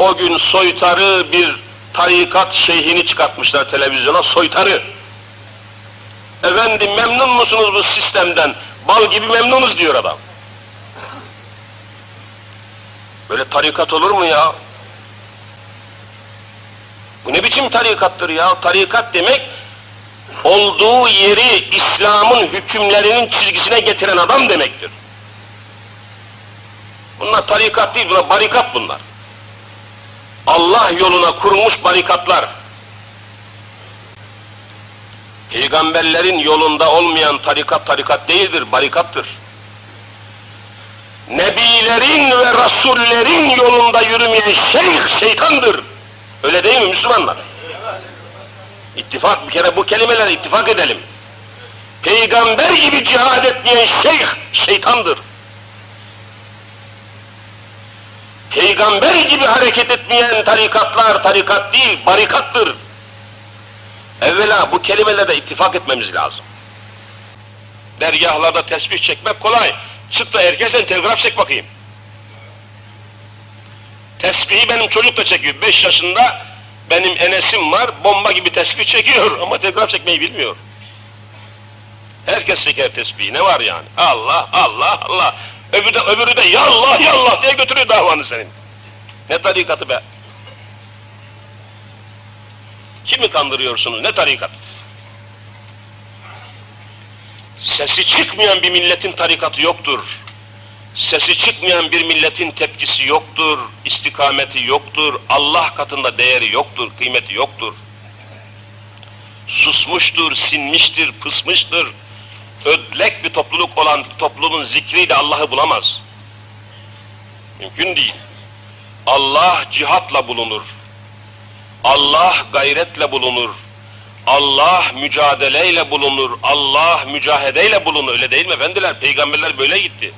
O gün soytarı bir tarikat şeyhini çıkartmışlar televizyona, soytarı. Efendim memnun musunuz bu sistemden? Bal gibi memnunuz diyor adam. Böyle tarikat olur mu ya? Bu ne biçim tarikattır ya? Tarikat demek olduğu yeri İslam'ın hükümlerinin çizgisine getiren adam demektir. Bunlar tarikat değil, bunlar barikat bunlar. Allah yoluna kurulmuş barikatlar. Peygamberlerin yolunda olmayan tarikat tarikat değildir, barikattır. Nebilerin ve rasullerin yolunda yürümeyen şeyh şeytandır. Öyle değil mi Müslümanlar? İttifak bir kere bu kelimeler ittifak edelim. Peygamber gibi cihad etmeyen şeyh şeytandır. Peygamber gibi hareket etmeyen tarikatlar tarikat değil, barikattır. Evvela bu kelimelerde ittifak etmemiz lazım. Dergahlarda tesbih çekmek kolay. Çık da herkesten telgraf çek bakayım. Tesbihi benim çocuk da çekiyor. Beş yaşında benim enesim var, bomba gibi tesbih çekiyor ama telgraf çekmeyi bilmiyor. Herkes çeker tesbihi, ne var yani? Allah, Allah, Allah. Öbürü de, öbürü de yallah, yallah diye götürüyor davanı senin. Ne tarikatı be? Kimi kandırıyorsunuz, ne tarikat? Sesi çıkmayan bir milletin tarikatı yoktur. Sesi çıkmayan bir milletin tepkisi yoktur, istikameti yoktur, Allah katında değeri yoktur, kıymeti yoktur. Susmuştur, sinmiştir, pısmıştır. Ödlek bir topluluk olan toplumun zikriyle Allah'ı bulamaz. Mümkün değil. Allah cihatla bulunur. Allah gayretle bulunur. Allah mücadeleyle bulunur. Allah mücahedeyle bulunur. Öyle değil mi efendiler? Peygamberler böyle gitti.